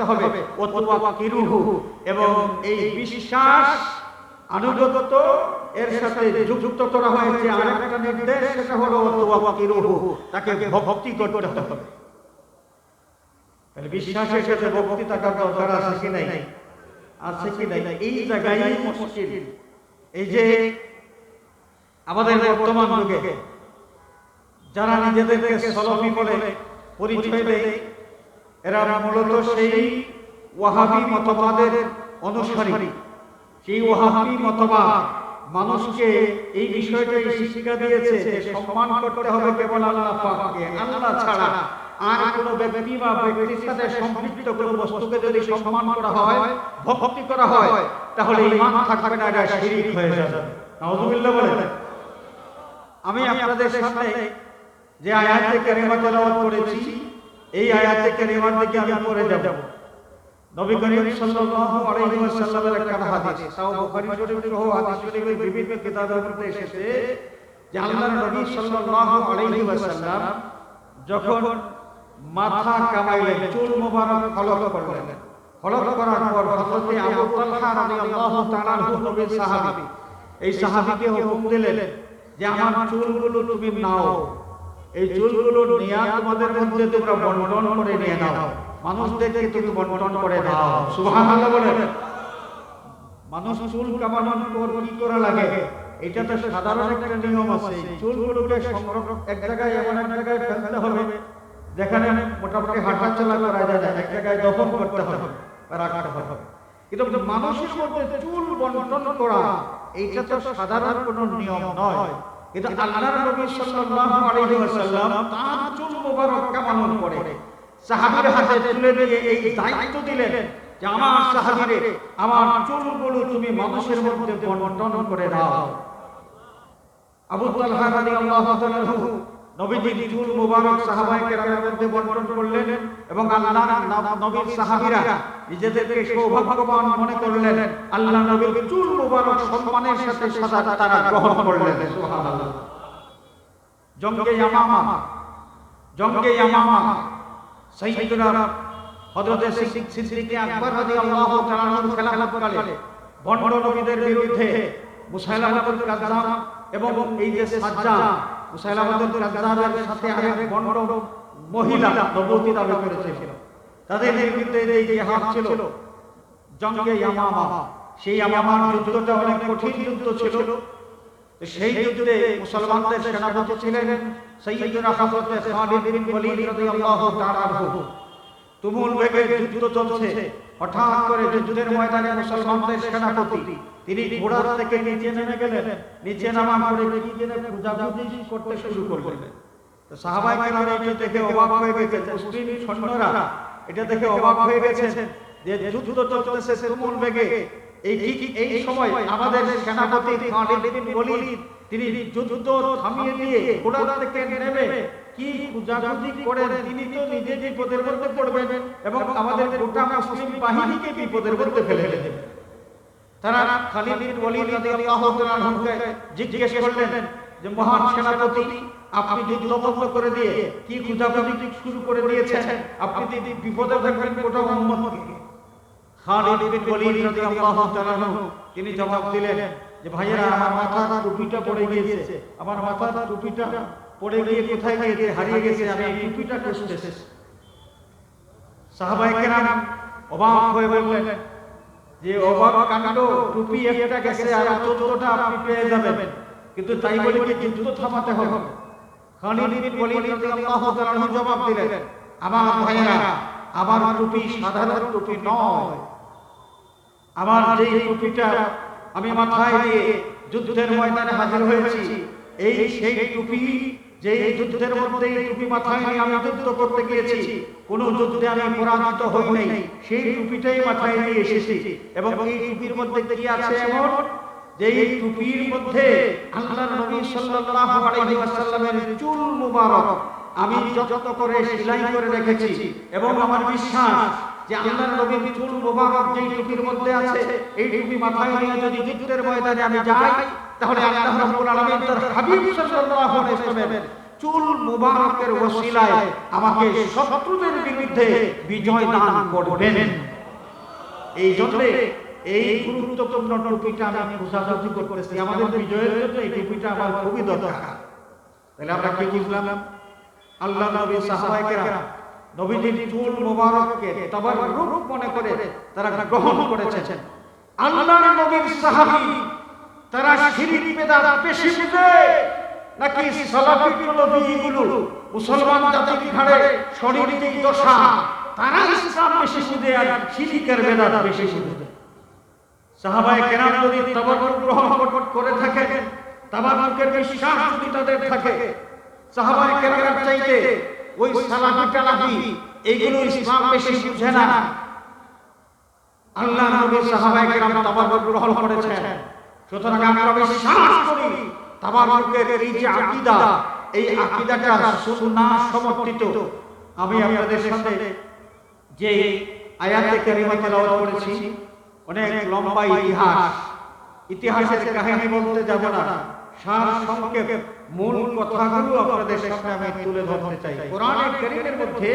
হবে? এবং এই বিশ্বাস আনুগত্য এর সাথে যুক্ত করা হয়েছে। আরেকটা নির্দেশ সেটা হলো তাকে ভক্তি করতে হবে। তাহলে বিশ্বাসের সাথে ভক্তি থাকার দরকার আছে কি নাই? আছে কি নাই? এই জায়গায় মুশকিল এই যে আমাদের বর্তমান যুগে যারা নিজেদেরকে সলফি বলে পরিচয় দেয় এরা মূলত সেই ওয়াহাবি মতবাদের অনুসারী। সেই ওয়াহাবি মতবাদ মানুষকে এই বিষয়টাই শিক্ষা দিয়েছে যে সম্মান করতে হবে কেবল আল্লাহ পাককে। আল্লাহ ছাড়া আর কোন ব্যক্তি বা ব্যক্তির সাথে সম্পৃক্ত কোন বস্তুকে যদি সম্মান করা হয়, ভক্তি করা হয়, তাহলে ইমান থাকবে না এটা শিরিক হয়ে যাবে। নাউজুবিল্লাহ বলেন। আমি আপনাদের সামনে যে আয়াতে কারিমা তেলাওয়াত করেছি এই আয়াতে কারিমার দিকে আমি পড়ে যাব। নবী করিম সাল্লাল্লাহু আলাইহি ওয়াসাল্লামের একটা হাদিস, তাও বুখারী শরীফ সহ হাদিস শরীফের বিভিন্ন কিতাবের মধ্যে এসেছে যে আল্লাহর নবী সাল্লাল্লাহু আলাইহি ওয়াসাল্লাম যখন মাথা কামাইলেন, চুল মোবারক হলক করলেন। হলক করার পর হযরত আবু তালহা রাদিয়াল্লাহু তাআলা নবীর সাহাবী, এই সাহাবীকে হুকুম দিলেন যে, আমার চুলগুলো তুমি নাও। এই চুলগুলো নিয়ে তোমাদের মধ্যে তোমরা বন্টন করে নিয়ে নাও। মানুষদেরকে তুমি বন্টন করে দাও সুবহানাল্লাহ বলেন। মানুষ চুল কামানোর পর কি করা লাগে? এটা তো সাধারণ একটা নিয়ম আছে। চুলগুলোকে সংরক্ষণ এক জায়গায় এমন এক জায়গায় ফেলতে হবে, যেখানে মোটামুটি হাঁটা চলা করা যায় না এক জায়গায় দফন করতে হবে, রাখতে হবে। কিন্তু মানুষের মধ্যে চুল বন্টন করা, এইটা তো সাধারণ কোনো নিয়ম নয়। কিন্তু আল্লাহর নবী সাল্লাল্লাহু আলাইহি ওয়াসাল্লাম তার চুল মোবারক কামানোর পরে সাহাবীর হাতে তুলে দিয়ে এই দায়িত্ব দিলেন যে আমার সাহাবীরে, আমার চুলগুলো তুমি মানুষের মধ্যে বন্টন করে দাও। আবু তালহা রাদিয়াল্লাহু তাআলা নবীজির চুল মুবারক সাহাবায়ে কেরামের মধ্যে বন্টন করলেন এবং আল্লাহর নবীর সাহাবীরা নিজেদেরকে সৌভাগ্যবান মনে করলেন। আল্লাহ নবীর চুল মুবারক সম্মানের সাথে সাদা তারা গ্রহণ করলেন। সুবহানাল্লাহ। জঙ্গে ইয়ামামা জঙ্গে ইয়ামামা সাইয়্যিদুনা হযরত সিদ্দিক আকবর রাদিয়াল্লাহু তাআলা বিরুদ্ধে এবং এই যে সাজ্জা মুসাইলামাতুল কাযযাবের সাথে আরেক ভণ্ড মহিলা নবুয়তি দাবি করেছিল তাদের বিরুদ্ধে এই যে হাত ছিল জঙ্গে ইয়ামামা সেই ইয়ামামার যুদ্ধটা অনেক কঠিন যুদ্ধ ছিল। সেই যুদ্ধে মুসলমানদের সেনাপতি ছিলেন সৈয়দনা হযরত খালিদ বিন ওয়ালিদ রাদিয়াল্লাহু তাআলা তুমুল বেগে যুদ্ধ চলছে। হঠাৎ করে যুদ্ধের ময়দানে মুসলমানদের সেনাপতি, তিনি ঘোড়ার থেকে নিচে নেমে গেলেন। নিচে নামা করে করতে শুরু করলেন। এটা দেখে অবাক হয়ে গেছে মুসলিম সৈন্যরা এটা দেখে অবাক হয়ে গেছে যে এই এই সময় আমাদের সেনাপতি খালিদ বিন ওয়ালিদ তিনি যুদ্ধ থামিয়ে দিয়ে ঘোড়া থেকে নেমে কি পূজাপুজি করে তিনি তো নিজে বিপদের মধ্যে পড়বেন এবং আমাদের গোটা মুসলিম বাহিনীকে বিপদের মধ্যে ফেলে দেবেন তারা খালিদ বিন ওয়ালিদ রাদিয়াল্লাহু জিজ্ঞেস করলেন যে, মহান সেনাপতি, আপনি বন্ধ করে দিয়ে কি পূজাপুজি শুরু করে দিয়েছেন? আপনি যদি বিপদে থাকবেন, গোটা উম্মতকে। খালিদ বিন ওয়ালিদ রাদিয়াল্লাহু তিনি জবাব দিলেন যে, ভাইয়েরা, আমার মাথার টুপিটা পড়ে গিয়েছে। আমার মাথার টুপিটা পড়ে গিয়ে কোথায় গিয়েছে হারিয়ে গেছে, আমি টুপিটা খুঁজতেছি সাহাবায়ে কেরাম অবাক হয়ে বললেন, যে অবাক কাণ্ড, টুপি একটা গেছে আর চোদ্দটা আপনি পেয়ে যাবেন। কিন্তু তাই বলে কি যুদ্ধ থামাতে হবে? খালিদ বিন ওয়ালিদ রাদিয়াল্লাহু তাআলা জবাব দিলেন, আমার ভাইয়েরা, আমার টুপি সাধারণ টুপি নয়। আমার যেই টুপিটা আমি মাথায় দিয়ে যুদ্ধের ময়দানে হাজির হয়েছি, এই সেই টুপি যে এই যুদ্ধের মধ্যে এই টুপি মাথায় নিয়ে আমি যুদ্ধ করতে গিয়েছি, কোন যুদ্ধে আমি পরাজিত হই নাই। সেই টুপিটাই মাথায় নিয়ে এসেছি। এবং এই টুপির মধ্যে কি আছে এমন? যে এই টুপির মধ্যে আল্লাহর নবী সাল্লাল্লাহু আলাইহি ওয়াসাল্লামের চুল মুবারক আমি যত করে সেলাই করে রেখেছি, এবং আমার বিশ্বাস যে আল্লাহর নবীর চুল মুবারক যেই টুপির মধ্যে আছে, এই টুপি মাথায় নিয়ে যদি যুদ্ধের ময়দানে আমি যাই তাহলে আল্লাহ রাব্বুল আলামিন তার হাবিব সাল্লাল্লাহু আলাইহি ওয়াসাল্লামের চুল মুবারকের ওসিলায় আমাকে শত্রুদের বিরুদ্ধে বিজয় দান করবেন। এই জন্য এই গুরুত্বপূর্ণ টুপিটা আমি খোঁজাখুঁজি করতেছি। আমাদের বিজয়ের জন্য এই টুপিটা আমার খুবই দরকার। তাহলে আমরা কি বুঝলাম? আল্লাহ নবী সাহাবাহিকেরা নবীজির চুল মোবারককে তবার রূপ মনে করে তারা গ্রহণ করেছেন। আল্লাহর নবীর সাহাবী তারা শিরিক বেদাত বেশি বুঝে? নাকি সালাফি নবীগুলো মুসলমান জাতির ঘাড়ে শরীরের দশা? তারা ইসলাম বেশি বুঝে আর শিরিকের বেদাত বেশি বুঝে। সাহাবায়ে কেরাম যদি তাবারুক গ্রহণ করে থাকেন, তাবারুকের বিশ্বাস যদি তাদের থাকে, সাহাবায়ে কেরামের চাইতে ওই সালাফি টালাফি এইগুলো ইসলাম বেশি বুঝে না। আল্লাহ নবী সাহাবায়ে কেরাম তাবারুক গ্রহণ করেছেন। সুতরাং আমরা এই যে আকীদা, এই আকীদাটা সুন্নাহ সমর্থিত। আমি আপনাদের সামনে যে আয়াতে অনেক লম্বা ইতিহাস। ইতিহাসের কাহিনী বলতে যাব না। সার সংক্ষেপ আমি চাই। মধ্যে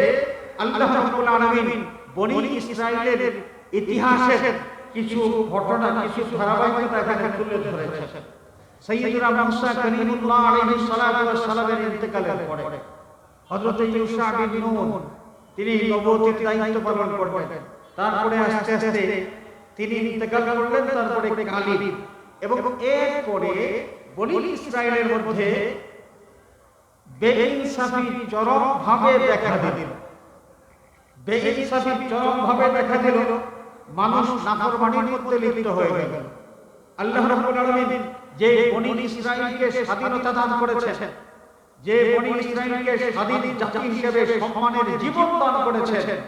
আল্লাহ রাব্বুল আলামিন বনি ইসরাইলের ইতিহাসের কিছু ঘটনা, কিছু ধারাবাহিকতা এখানে তুলে ধরেছেন সাইয়্যিদুনা মুসা করিমুল্লাহ আলাইহিস সালাতু ওয়াস সালামের ইন্তেকালের পরে হযরত ইউসা বিন নূন, তিনি নবুয়তের দায়িত্ব পালন করবেন তারপরে আস্তে আস্তে তিনি ইন্তেকাল করলেন, তারপরে কালিব এবং এর পরে বনি ইসরায়েলের মধ্যে বেইনসাফি চরম ভাবে দেখা দিল। বেইনসাফি চরম ভাবে দেখা দিল। মানুষ নাফরমানির মধ্যে লিপ্ত হয়ে গেল। আল্লাহ রাব্বুল আলামিন যে বনি ইসরায়েলকে স্বাধীনতা দান করেছেন, যে বনি ইসরায়েলকে স্বাধীন জাতি হিসেবে সম্মানের জীবন দান করেছেন,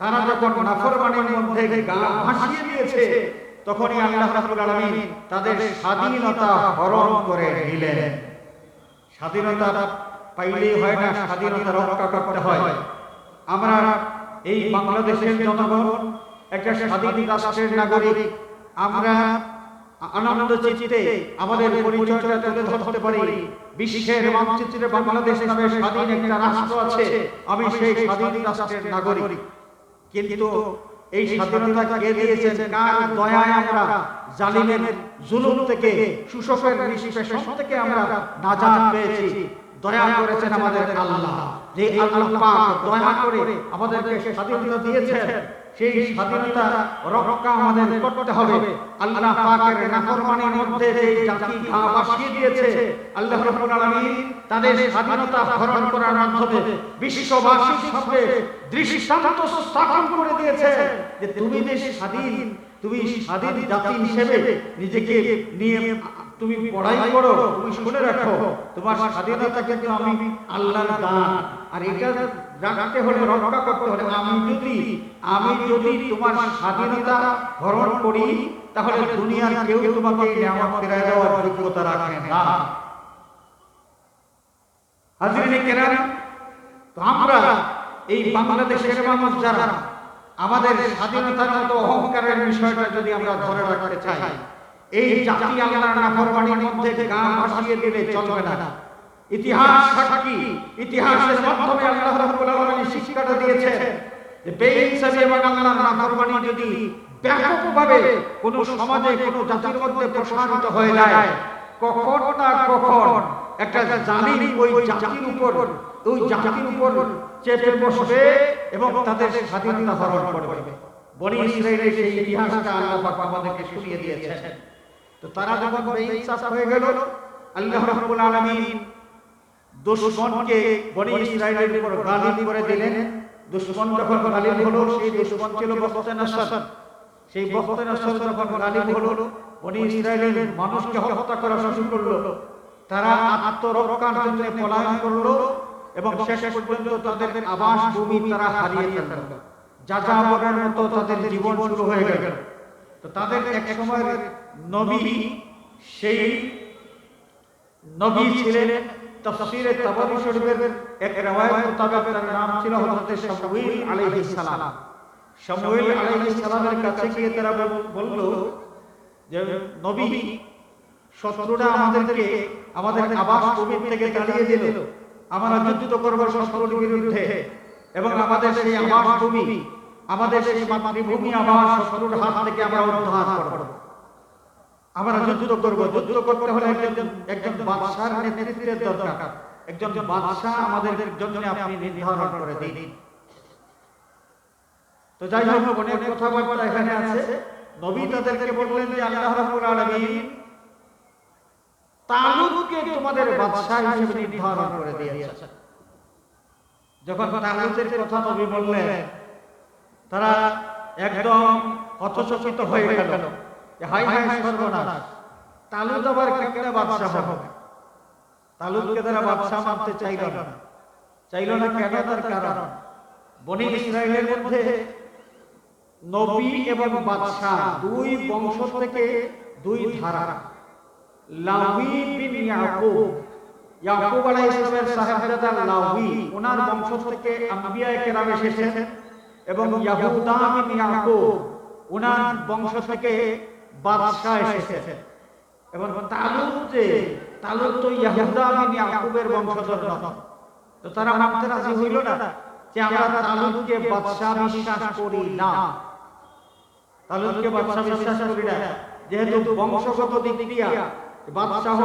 তারা যখন নাফরমানির মধ্যে গা ভাসিয়ে দিয়েছে, তখনই আল্লাহ রাব্বুল আলামিন তাদের স্বাধীনতা হরণ করে নিলেন। স্বাধীনতা পাইলেই হয় না, স্বাধীনতা রক্ষা করতে হয়। আমরা এই বাংলাদেশের জনগণ একটা স্বাধীন রাষ্ট্রের নাগরিক। আমরা আনন্দ চিত্তে আমাদের পরিচয়টা তুলে ধরতে পারি। বিশ্বের মানচিত্রে বাংলাদেশ নামে স্বাধীন একটা রাষ্ট্র আছে। আমি সেই স্বাধীন রাষ্ট্রের নাগরিক। কিন্তু এই স্বাধীনতা কে দিয়েছেন? কার দয়ায় আমরা জালিমের জুলুম থেকে সুশোষের নিষ্পেষণ থেকে আমরা নাজাত পেয়েছি। দয়া করেছেন আমাদের আল্লাহ। যে আল্লাহ পাক দয়া করে আমাদেরকে স্বাধীনতা দিয়েছেন সেই স্বাধীনতা রক্ষা আমাদের করতে হবে। আল্লাহ পাকের নাফরমানির মধ্যে যে জাতি ঘা দিয়েছে, আল্লাহ রাব্বুল আলামিন তাদের স্বাধীনতা হরণ করার মাধ্যমে বিশ্ববাসীর সামনে দৃষ্টান্ত স্থাপন করে দিয়েছে যে তুমি যে স্বাধীন, তুমি স্বাধীন জাতি হিসেবে নিজেকে নিয়ে তুমি পড়াই করো, তুমি শুনে রাখো, তোমার স্বাধীনতা কিন্তু আমি আল্লাহর দান। আর এটা রাখতে হলে রক্ষা করতে হলে আমি যদি আমি যদি তোমার স্বাধীনতা হরণ করি, তাহলে দুনিয়ার কেউ তোমাকে নিয়ামত ফিরায় দেওয়ার যোগ্যতা রাখে না। হাজিরিনে কেরাম, তো আমরা এই বাংলাদেশের মানুষ যারা, আমাদের স্বাধীনতার মতো অহংকারের বিষয়টা যদি আমরা ধরে রাখতে চাই, এই জাতি আল্লাহর নাফরমানির মধ্যে গা ভাসিয়ে দিলে চলবে না। ইতিহাস সাক্ষী ইতিহাসের মাধ্যমে আল্লাহ রাব্বুল আলামিন শিক্ষাটা দিয়েছেন যে বেইনসাফি এবং আল্লাহর নাফরমানি যদি ব্যাপকভাবে কোনো সমাজে, কোনো জাতির মধ্যে প্রসারিত হয়ে যায়, কখন না কখন একটা জালিম ওই জাতির উপর, ওই জাতির উপর চেপে বসবে এবং তাদের স্বাধীনতা হরণ করবে। বনি ইসরায়েলের সেই ইতিহাসটা আল্লাহ পাক আমাদেরকে শুনিয়ে দিয়েছেন। তো তারা যখন বেইনসাফ হয়ে গেল, আল্লাহ রাব্বুল আলামিন দুশমনকে বনি ইসরায়েলের উপর গালিব করে দিলেন। দুশমন যখন গালিব হলো, সেই দুশমন ছিল বখতে নসর সেই বখতে নসর যখন গালিব হলো, বনি ইসরায়েলের মানুষকে হত্যা করা শুরু করল। তারা আত্মরক্ষার জন্য পলায়ন করল এবং শেষ পর্যন্ত তাদের আবাস ভূমি তারা হারিয়ে ফেলল। যাযাবরের মতো তাদের জীবন শুরু হয়ে গেল। তো তাদের এক সময়ের নবী, সেই নবী ছিলেন তাফসীরে তাবারি শরীফের এক riwayat মোতাবেক তার নাম ছিল হযরত শামউইল আলাইহিস সালাম। শামউইল আলাইহিস সালামের কাছে গিয়ে তারা বলল যে, নবী শত্রুরা আমাদেরকে, আমাদের আবাস ভূমি থেকে তাড়িয়ে দিল। আমরা যুদ্ধ করব শত্রুর বিরুদ্ধে। এবং আমাদের সেই আবাস ভূমি, আমাদের সেই মাতৃভূমি আবাস শত্রুর হাত থেকে আমরা উদ্ধার করব। আমরা যুদ্ধ করব। যুদ্ধ করতে হলে একজন একজন বাদশার নেতৃত্বের দরকার। একজন বাদশাহ আমাদের জন্য আপনি নির্ধারণ করে দিন। তো যাই হোক, অনেক কথাবার্তা এখানে আছে। নবী তাদেরকে বললেন যে, আল্লাহ রাব্বুল আলামিন তালুতকে তোমাদের বাদশাহ হিসেবে নির্ধারণ করে দিয়েছে যখন তালুতের কথা নবী বললেন, তারা একদম হতচকিত হয়ে গেল। হাই হাই সর্বনাশ। তালুত আবার কেমনে বাদশাহ হবে? তালুতকে তারা বাদশাহ মানতে চাইল না। চাইল না কেন তার কারণ? বনি ইসরায়েলের মধ্যে নবী এবং বাদশাহ দুই বংশ থেকে দুই ধারা। লাউহি বিন ইয়াকুব। ইয়াকুব আলাইহিস সালামের সাহেবজাদা ওনার বংশ থেকে আম্বিয়া কেরাম এসেছেন। এবং ইয়াহুদা বিন ইয়াকুব, ওনার বংশ থেকে যে যেহেতু বংশগত দিক দিয়া বাদশাহ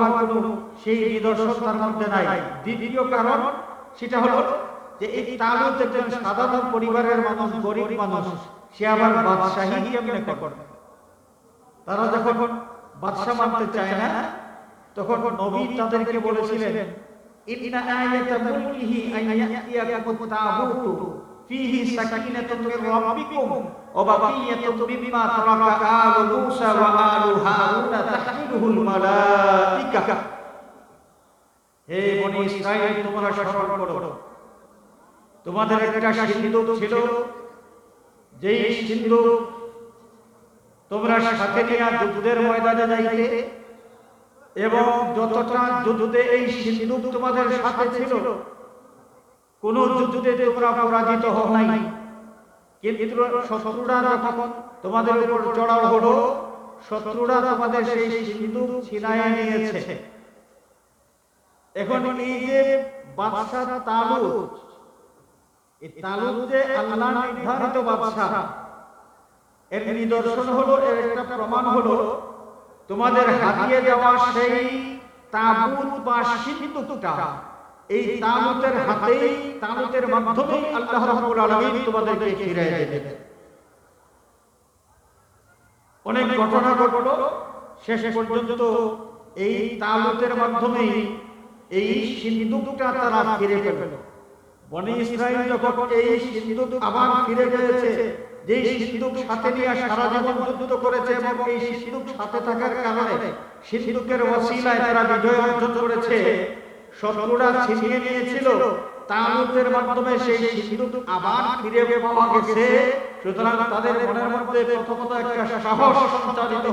সেই নিদর্শন তার মধ্যে নাই। দ্বিতীয় কারণ সেটা হলো যে এই একজন সাধারণ পরিবারের মানুষ, গরিব মানুষ, সে আবার বাদশাহী কেমনে করবে। তারা যখন বাদশাহ মানতে চায় না, তখন নবী তাদেরকে বলেছিলেন, ইন্না আয়াতা মুলকিহি আন ইয়াতিয়াকুম তাবুতু ফিহি সাকিনাতুন মির রাব্বিকুম, ওয়া বাকিয়াতুন মিম্মা তারাকা আলু মূসা ওয়া আলু হারুনা হে বনি ইসরাইল তোমরা স্মরণ করো। তোমাদের একটা সিন্ধুক ছিল, যেই সিন্ধুক তোমরা সাথে নিয়ে যুদ্ধের ময়দানে যাইতে এবং যতটা যুদ্ধে এই সিন্ধুক তোমাদের সাথে ছিল, কোন যুদ্ধে তোমরা পরাজিত হও নাই। কিন্তু শত্রুরা যখন তোমাদের উপর চড়াও হলো, শত্রুরা তোমাদের সেই ছিনায় নিয়েছে। এখন এই যে বাদশাহ তালুত এই যে আল্লাহ নির্ধারিত বাদশাহ এর নিদর্শন হলো, এর একটা প্রমাণ হলো, তোমাদের হারিয়ে যাওয়া সেই তাবুত বা সিন্ধুকটা এই তাবুতের হাতেই, তাবুতের মাধ্যমেই আল্লাহ রাব্বুল আলামিন তোমাদেরকে ফিরিয়ে দেবে অনেক ঘটনা ঘটলো, শেষ পর্যন্ত এই তাবুতের মাধ্যমেই এই সিন্ধুকটা তারা ফিরে পেল। বনি ইসরাইল যখন এই সিন্ধুক আবার ফিরে পেয়েছে যে সিন্ধুক সাথে নিয়ে সারা জীবন যুদ্ধ করেছে এবং এই সিন্ধুক সাথে থাকার কারণে সিন্ধুকের ওসিলায় তারা বিজয় অর্জন করেছে। শত্রুরা ছিনিয়ে নিয়েছিল। মাধ্যমে সেই সিন্ধুক আবার ফিরে পাওয়া গেছে। সুতরাং তাদের মনের মধ্যে প্রথমত একটা সাহস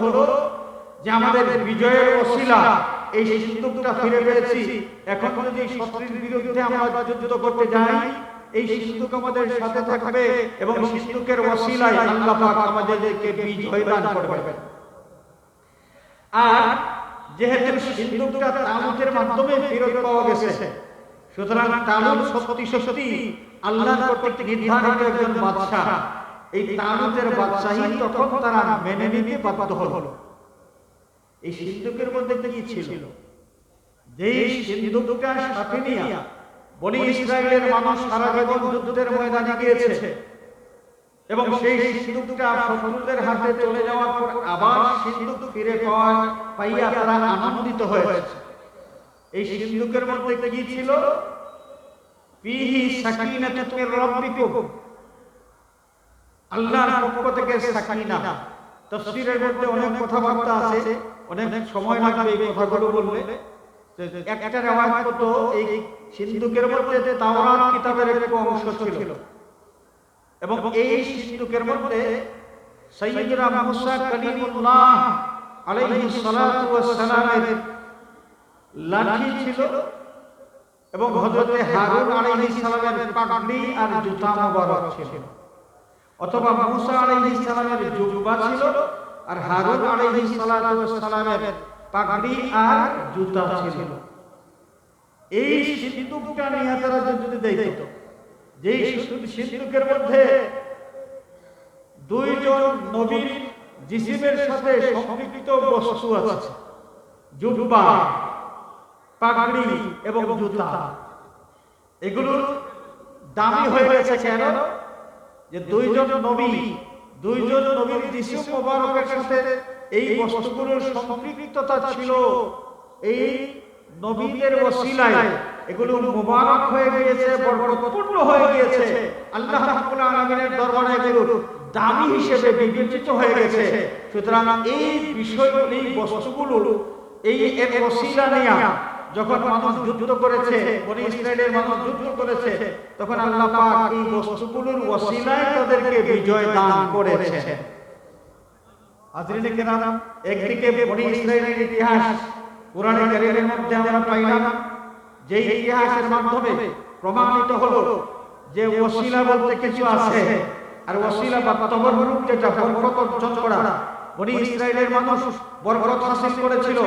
হলো যে আমাদের বিজয়ের ওসিলা, এই সিন্ধুকটা ফিরে পেয়েছি। এখন যদি শত্রুর বিরুদ্ধে আমরা যুদ্ধ করতে যাই এই সিন্ধুক আমাদের সাথে থাকবে এবং সিন্ধুকের ওসিলায় আল্লাহ পাক আমাদেরকে বিজয় দান করবেন। আর যেহেতু সিন্ধুকটা তালুতের মাধ্যমে ফেরত পাওয়া গেছে সুতরাং তালুত সত্যি সত্যি আল্লাহর কর্তৃক নির্ধারিত একজন বাদশাহ। এই তালুতের বাদশাহী তখন তারা মেনে নিতে বাধ্য হলো। এই সিন্ধুকের মধ্যে কি ছিল? যেই সিন্ধুকটা সাথে নিয়ে বনি ইসরায়েলের মানুষ সারা জীবন যুদ্ধের ময়দানে গিয়েছে। এবং সেই সিন্ধুকটা শত্রুদের হাতে চলে যাওয়ার পর আবার সিন্ধুক ফিরে পাওয়া পাইয়া তারা আনন্দিত হয়েছে। এই সিন্ধুকের মধ্যে কি ছিল? ফিহি সাকিনাতুন মির রাব্বিকুম। আল্লাহর পক্ষ থেকে সাকিনা। তাফসীরের মধ্যে অনেক কথাবার্তা আছে। অনেক সময় লাগবে এই কথাগুলো বললে। একটা রেওয়ায়াত তো এই সিন্ধুকের মধ্যে তাওরাত কিতাবের একটা অংশ ছিল। এবং এই সিন্ধুকের মধ্যে সাইয়্যিদনা মুসা কালিমুল্লাহ আলাইহিস সালাতু ওয়াস সালামের লাঠি ছিল এবং হযরতে হারুন আলাইহিস সালামের পাগড়ি আর জুতা মোবারক ছিল। অথবা মুসা আলাইহিস সালামের জুব্বা ছিল আর হারুন আলাইহিস সালাতু ওয়াস সালামের পাগড়ি আর জুতা ছিল। এই সিন্ধুকটা নিয়ে তারা যদি দেখত যেই সিন্ধু- সিন্ধুকের মধ্যে দুইজন নবীর জিসিমের সাথে সম্পৃক্ত বস্তু আছে, জুব্বা, পাগড়ি এবং জুতা। এগুলো দামি হয়ে গেছে কেন? যে দুইজন নবী, দুইজন নবীর যিশু মোবারকের সাথে এই বস্তুগুলোর সম্পৃক্ততা ছিল এই নবীদের ওসিলায়। এগুলো মোবারক হয়ে গিয়েছে হয়ে গিয়েছে। আল্লাহ রাব্বুল আলামিনের দরবারে এগুলো দামি হিসেবে বিবেচিত হয়ে গেছে। সুতরাং এই বিষয়গুলো, এই বস্তুগুলো, এই ওসিলা নিয়ে যখন মানুষ যুদ্ধ করেছে, বনি ইসরায়েলের মানুষ যুদ্ধ করেছে, তখন আল্লাহ পাক এই বস্তুগুলোর ওসিলায় তাদেরকে বিজয় দান করেছে হাজরিনে কেরাম একদিকে বনি ইসরায়েলের ইতিহাস। কোরআনে কারীমের মধ্যে আমরা পাইলাম যে ইতিহাসের মাধ্যমে প্রমাণিত হলো যে ওসিলা বলতে কিছু আছে। আর ওসিলা বা তবররূপ যেটা বরকত অর্জন করা, বনি ইসরায়েলের মানুষ বরকত হাসিল করেছিল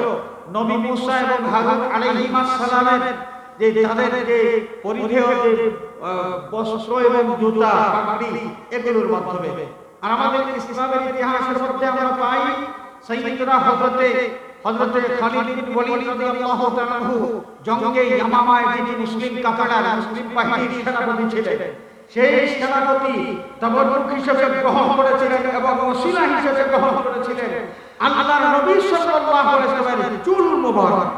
নবী মুসা এবং হারুন আলাইহিস সালামের যে তাদের যে পরিধেয় বস্ত্র এবং জুতা, পাগড়ি, এগুলোর মাধ্যমে। আর আমাদের ইসলামের ইতিহাসের মধ্যে আমরা পাই সাইয়্যিদনা হযরতে হযরতে খালিদ বিন ওয়ালিদ রাদিয়াল্লাহু তাআলা জঙ্গে ইয়ামামায় যিনি মুসলিম কাফেলার, মুসলিম বাহিনীর সেনাপতি ছিলেন। সেই সেনাপতি তবরুক হিসেবে গ্রহণ করেছিলেন এবং ওসিলা হিসেবে গ্রহণ করেছিলেন। আল্লাহর নবী সাল্লাল্লাহু আলাইহি ওয়াসাল্লামের চুল মুবারক।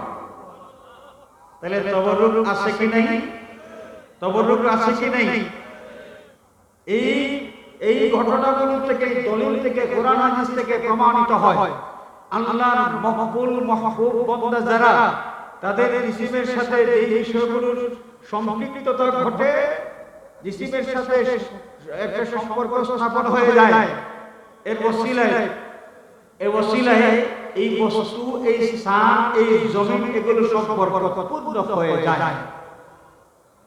তাহলে তবরুক আছে কি নাই? তবরুক আছে কি নাই? এই এই ঘটনাগুলো থেকে দলিল থেকে, কোরআন হাদিস থেকে প্রমাণিত হয়। আল্লাহর মকবুল মাহবুব বান্দা যারা, তাদের জিসিমের সাথে এই বিষয়গুলোর সম্পৃক্ততা ঘটে, জিসিমের সাথে একটা সম্পর্ক স্থাপন হয়ে যায়। এর ওসিলায় এই ওসিলায় এই বস্তু, এই স্থান, এই জমিন, এগুলো সম্পর্কপূর্ণ হয়ে যায়।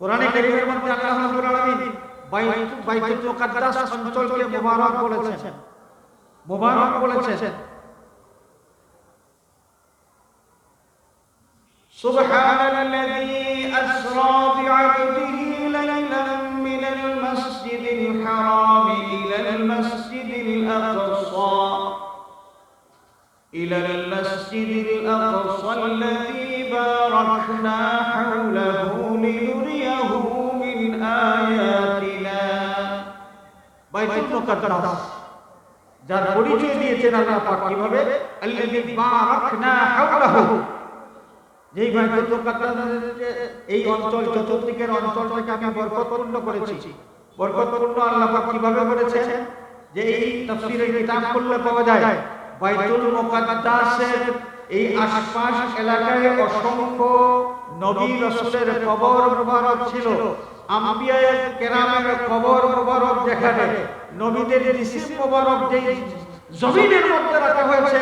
কোরআনে কারীমের মধ্যে আল্লাহ রাব্বুল আলামিন বাইতুল বাইতুল মুকাদ্দাস অঞ্চলকে মুবারক বলেছেন মুবারক বলেছেন سبحان الذي أسرى بعبده ليلا من المسجد الحرام إلى المسجد الأقصى إلى المسجد الأقصى الذي باركنا حوله لنريه বাইতুল মুকাদ্দাস যার পরিচয় দিয়েছেন আল্লাহ পাক কীভাবে? আল্লাযী বারাকনা হাওলাহু। যেই বাইতুল মুকাদ্দাসের এই অঞ্চল চতুর্দিকের অঞ্চলটাকে আমি বরকতপূর্ণ করেছি। বরকতপূর্ণ আল্লাহ পাক কীভাবে করেছেন? যে এই তাফসীরের কিতাব পড়লে পাওয়া যায়, বাইতুল মুকাদ্দাসের এই আশপাশ এলাকায় অসংখ্য নবী রাসূলের কবর মুবারক ছিল। আম্বিয়ায়ে কেরামের কবর মুবারক যেখানে নবীদের জিসিম মুবারক যেই জমিনের মধ্যে রাখা হয়েছে,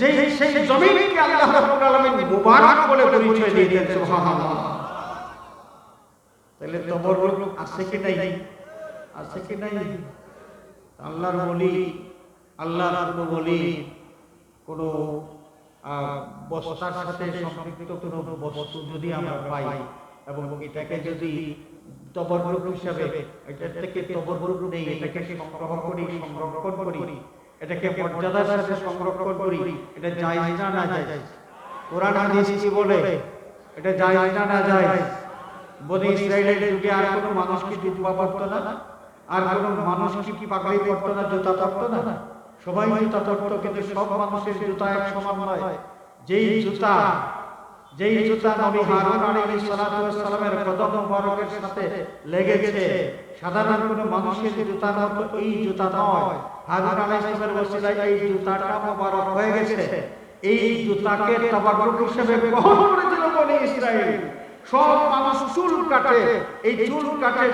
যেই সেই জমিনকে আল্লাহ রাব্বুল আলামিন মুবারক বলে পরিচয় দিয়ে দিয়েছেন, সুবহানাল্লাহ। তাহলে তবরুক আছে কি নাই? আছে কি নাই? আল্লাহর বলি আল্লাহর বলি বস্তার সাথে সম্পৃক্ত বস্তু যদি আমরা পাই, এবং এটাকে যদি তবরুক হিসাবে এটা থেকে তবরুক নেই এটাকে সংগ্রহ করি সংরক্ষণ করি। এটাকে মর্যাদার সাথে সংরক্ষণ করি। এটা জায়েজ না না জায়েজ। কোরআন হাদিস কি বলে? এটা জায়েজ না না জায়েজ। বনি ইসরায়েলের যুগে আর কোনো মানুষ কি জুতা পরতো না? আর কোনো মানুষ কি পাগড়ি পরতো না জুতা পরতো না? সবাই জুতা পরতো কিন্তু সব মানুষের জুতা এক সমান নয়। যেই জুতা যেই জুতা নবী হারুন আলাইহিস সালাতু ওয়াস সালামের কদম মুবারকের সাথে লেগেছে, সাধারণ কোনো মানুষের জুতার মতো এই জুতা নয়। হারুন আলাইহিস সালামের ওসিলায় এই জুতাটা মুবারক হয়ে গেছে। এই জুতাকে তাবারুক হিসেবে গ্রহণ করেছিল বনি ইসরায়েল সব মানুষ চুল কাটে। এই চুল কাটে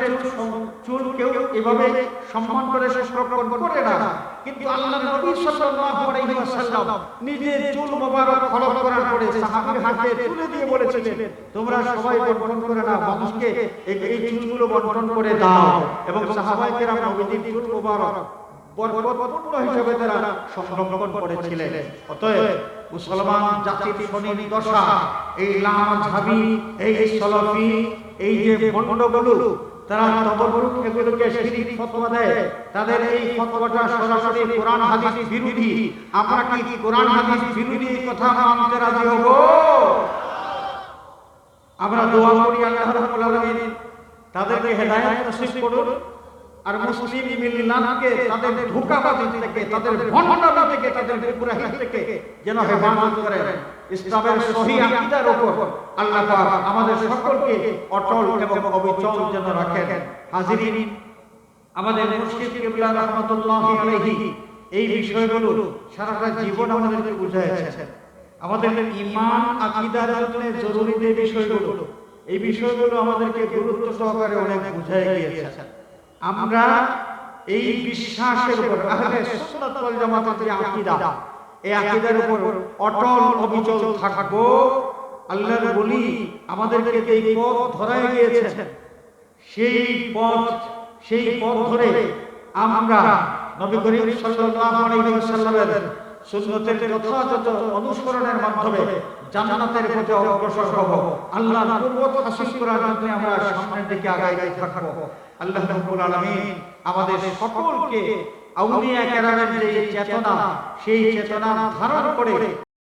চুল কেউ এভাবে সম্মান করে সংরক্ষণ করে না। কিন্তু আল্লাহ নবী সাল্লাল্লাহু আলাইহি ওয়াসাল্লাম নিজের চুল মোবারক হলক করার পরে সাহাবীর হাতে তুলে দিয়ে বলেছিলেন, তোমরা সবাই করে না মানুষকে এই চুলগুলো করে দাও। এবং সাহাবায়ে কেরাম নবীজির চুল মোবারক বরকতপূর্ণ হিসেবে তারা সংরক্ষণ করেছিলেন। অতএব মুসলমান জাতির শনির দশা এই লামাঝাবি এই সলফি, এই যে মন্ডগুলো তারা তবরুক এগুলোকে শিরিক ফতোয়া দেয়। তাদের এই ফতোয়াটা সরাসরি কোরআন হাদিস বিরোধী। আমরা কি কোরআন হাদিস বিরোধী কথা মানতে রাজি হব? আমরা দোয়া করি আল্লাহ রাব্বুল আলামিন। তাদেরকে হেদায়েত নসিব করুন। আর মুসলিম তাদের থেকে তাদের থেকে তাদের থেকে যেন হেফাজত করেন। ইসলামের সহি উপর আল্লাহ আমাদের সকলকে অটল এবং অবিচল যেন রাখেন। হাজিরিন, আমাদের মুর্শিদ কিবলা আলাইহি এই বিষয়গুলো সারাটা জীবন আমাদেরকে বুঝাইছেন আমাদের ঈমান আকীদার জন্য জরুরি যে বিষয়গুলো, এই বিষয়গুলো আমাদেরকে গুরুত্ব সহকারে অনেক বুঝাই গিয়েছেন। আমরা এই বিশ্বাসের উপর, আহলে সুন্নাত ওয়াল জামাতের আকীদা, এই আকীদার উপর অটল অবিচল থাকব। আল্লাহর বলি আমাদেরকে যে এই পথ ধরায় গিয়েছেন, সেই পথ সেই পথ ধরে আমরা নবী করিম সাল্লাল্লাহু আলাইহি ওয়াসাল্লামের সুন্নতের যথাযথ অনুসরণের মাধ্যমে জান্নাতের পথে অগ্রসর হব। আল্লাহ পূর্বত করার আমরা সামনের দিকে আগাইতে থাকব। আল্লাহ রাব্বুল আলামিন আমাদের সকলকে আউলিয়া কেরামের যে চেতনা, সেই চেতনা ধারণ করে